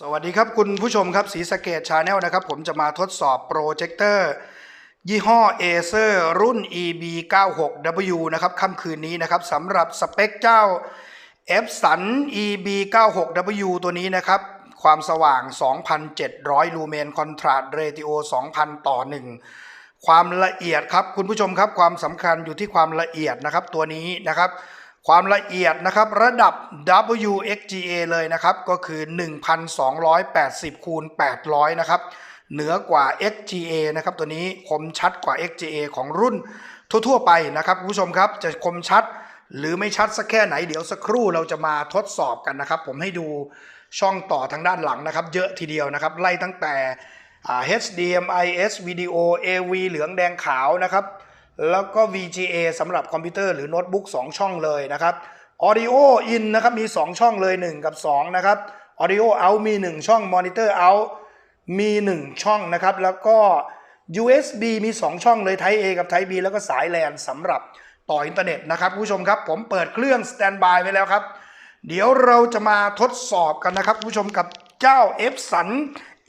สวัสดีครับคุณผู้ชมครับสีสเกตชาแนลนะครับ ผมจะมาทดสอบโปรเจคเตอร์ ยี่ห้อ Acer รุ่น EB96W นะครับค่ำคืนนี้นะครับสำหรับสเปคเจ้า Epson EB96W ตัวนี้นะครับ ความสว่าง 2,700 ลูเมนคอนทราสต์เรติโอ 2,000 ต่อ 1 ความละเอียดครับคุณผู้ชมครับความสำคัญอยู่ที่ความละเอียดนะครับตัวนี้นะครับ ความละเอียดนะครับระดับ WXGA เลยนะครับก็คือ 1,280คูณ800 นะครับ เหนือกว่า XGA นะครับตัวนี้คมชัดกว่า XGA ของรุ่นทั่วๆไปนะครับคุณผู้ชมครับจะคมชัดหรือไม่ชัดสักแค่ไหนเดี๋ยวสักครู่เราจะมาทดสอบกันนะครับ ผมให้ดูช่องต่อทางด้านหลังนะครับ เยอะทีเดียวนะครับ ไล่ตั้งแต่ HDMI S Video AV เหลืองแดงขาวนะครับ แล้วก็ VGA สำหรับคอมพิวเตอร์หรือโน้ตบุ๊ก2 ช่องเลยนะครับ Audio In นะครับมี 2 ช่องเลย 1 กับ 2 นะครับ Audio Out มี 1 ช่อง Monitor Out มี 1 ช่องนะครับ แล้วก็ USB มี 2 ช่องเลย Type A กับ Type B แล้วก็สาย LAN สำหรับต่ออินเทอร์เน็ตนะครับผู้ชมครับ ผมเปิดเครื่อง Standby ไว้แล้วครับ เดี๋ยวเราจะมาทดสอบกันนะครับผู้ชมกับเจ้า Epson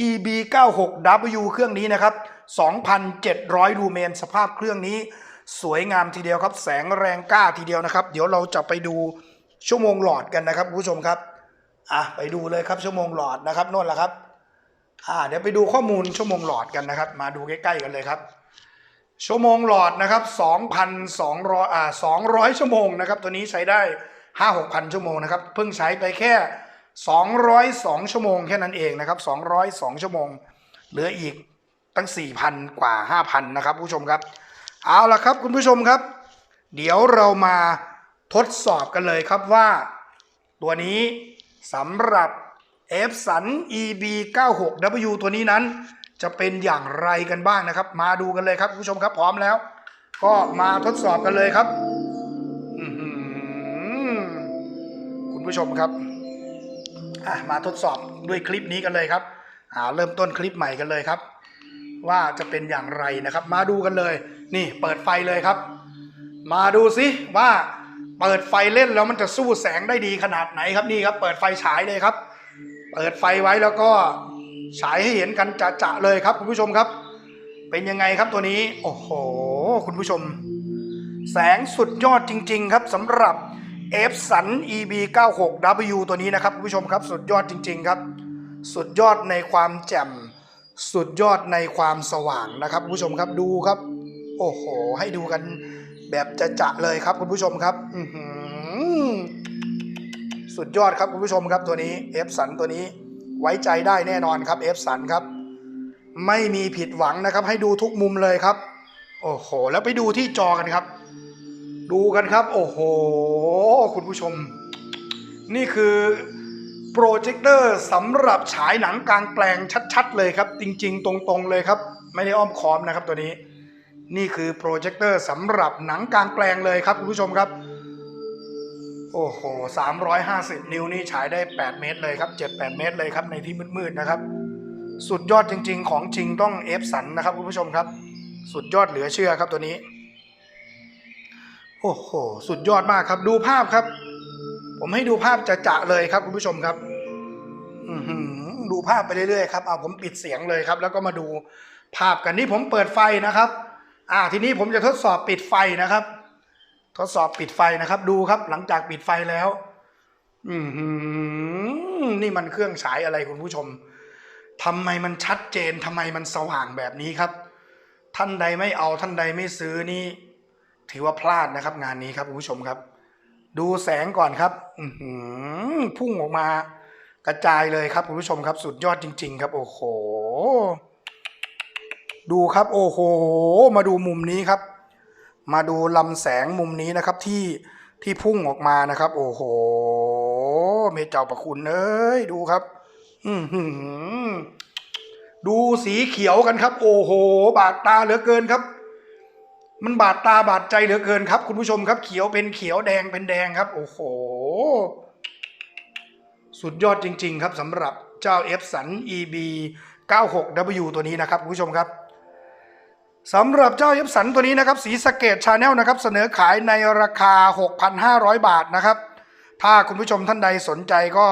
EB96W เครื่องนี้นะครับ 2,700 ลูเมน สภาพเครื่องนี้สวยงามทีเดียวครับ แสงแรงกล้าทีเดียวนะครับ เดี๋ยวเราจะไปดูชั่วโมงหลอดกันนะครับคุณผู้ชมครับอะไปดูเลยครับชั่วโมงหลอดนะครับโน่นแหละครับอ่าเดี๋ยวไปดูข้อมูลชั่วโมงหลอดกันนะครับ มาดูใกล้ๆกันเลยครับ ชั่วโมงหลอดนะครับ2,200อ่า200 ชั่วโมงนะครับ ตัวนี้ใช้ได้ 5 6,000 ชั่วโมงนะครับ เพิ่งใช้ไปแค่ 202 ชั่วโมงแค่นั้นเองนะครับ 202 ชั่วโมง เหลืออีก ตั้ง 4,000 กว่า 5,000 นะครับผู้ชมครับ เอาละครับคุณผู้ชมครับ เดี๋ยวเรามาทดสอบกันเลยครับว่า ตัวนี้สำหรับ Epson EB96W ตัวนี้นั้น จะเป็นอย่างไรกันบ้างนะครับ มาดูกันเลยครับผู้ชมครับพร้อมแล้ว ก็มาทดสอบกันเลยครับคุณผู้ชมครับมาทดสอบด้วยคลิปนี้กันเลยครับเริ่มต้นคลิปใหม่กันเลยครับ ว่าจะเป็นอย่างไรนะครับ มาดูกันเลย นี่เปิดไฟเลยครับ มาดูสิว่าเปิดไฟเล่นแล้วมันจะสู้แสงได้ดีขนาดไหนครับนี่ครับเปิดไฟฉายเลยครับ เปิดไฟไว้แล้วก็ฉายให้เห็นกันจะๆเลยครับคุณผู้ชมครับ เป็นยังไงครับตัวนี้ โอ้โห คุณผู้ชม แสงสุดยอดจริง ๆ ครับสำหรับ Epson EB96W ตัวนี้นะครับคุณผู้ชมครับ สุดยอดจริง ๆ ครับ สุดยอดในความแจ่ม สุดยอดในความสว่างนะครับคุณผู้ชมครับดูครับ โอ้โห ให้ดูกันแบบจะจะเลยครับคุณผู้ชมครับสุดยอดครับคุณผู้ชมครับตัวนี้ Epson ตัวนี้ไว้ใจได้แน่นอนครับ Epson ครับ ไม่มีผิดหวังนะครับ ให้ดูทุกมุมเลยครับ โอ้โห แล้วไปดูที่จอกันครับ ดูกันครับ โอ้โห คุณผู้ชม นี่คือ โปรเจคเตอร์สำหรับฉายหนังกลางแปลงชัดๆ เลยครับ จริงๆ ตรงๆเลยครับ ไม่ได้อ้อมค้อมนะครับตัวนี้ นี่คือโปรเจคเตอร์สำหรับหนังกลางแปลงเลยครับคุณผู้ชมครับ โอ้โห 350 นิ้วนี่ฉายได้ 8 เมตรเลยครับ 7-8 เมตรเลยครับในที่มืดๆนะครับ สุดยอดจริง ๆ ของจริงต้องเอฟสันนะครับคุณผู้ชมครับ สุดยอดเหลือเชื่อครับตัวนี้ โอ้โห สุดยอดมากครับดูภาพครับ ผมให้ดูภาพจะจะเลยครับคุณผู้ชมครับดูภาพไปเรื่อยๆครับเอาผมปิดเสียงเลยครับ แล้วก็มาดูภาพกันนี่ผมเปิดไฟนะครับ อ่าทีนี้ผมจะทดสอบปิดไฟนะครับ ทดสอบปิดไฟนะครับ ดูครับ หลังจากปิดไฟแล้ว อือหือนี่มันเครื่องฉายอะไรคุณผู้ชมทำไมมันชัดเจนทำไมมันสว่างแบบนี้ครับ ท่านใดไม่เอาท่านใดไม่ซื้อนี่ ถือว่าพลาดนะครับ งานนี้ครับคุณผู้ชมครับ ดูแสงก่อนครับอือหือพุ่งออกมากระจายเลยครับคุณผู้ชมครับสุดยอดจริง ๆ ครับ โอ้โห ดูครับโอ้โห มาดูมุมนี้ครับ มาดูลำแสงมุมนี้นะครับที่ที่พุ่งออกมานะครับ โอ้โหเมเจ้าประคุณเอ้ยดูครับ อืดูสีเขียวกันครับ โอ้โห บาดตาเหลือเกินครับ มันบาดตาบาดใจเหลือเกินครับ คุณผู้ชมครับ เขียวเป็นเขียวแดงเป็นแดงครับ โอ้โห สุดยอดจริง ๆ ครับสำหรับเจ้าเอฟสัน EB 96W ตัวนี้นะครับคุณผู้ชมครับสำหรับเจ้าเอฟสันตัวนี้นะครับ สีสเกตชาแนลนะครับ เสนอขายในราคา 6,500 บาทนะครับ ถ้าคุณผู้ชมท่านใดสนใจก็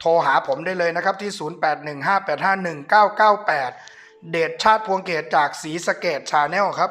โทรหาผมได้เลยนะครับ ที่ 0815851998 เดชชาติพวงเกตจากสีสเกตชาแนลครับ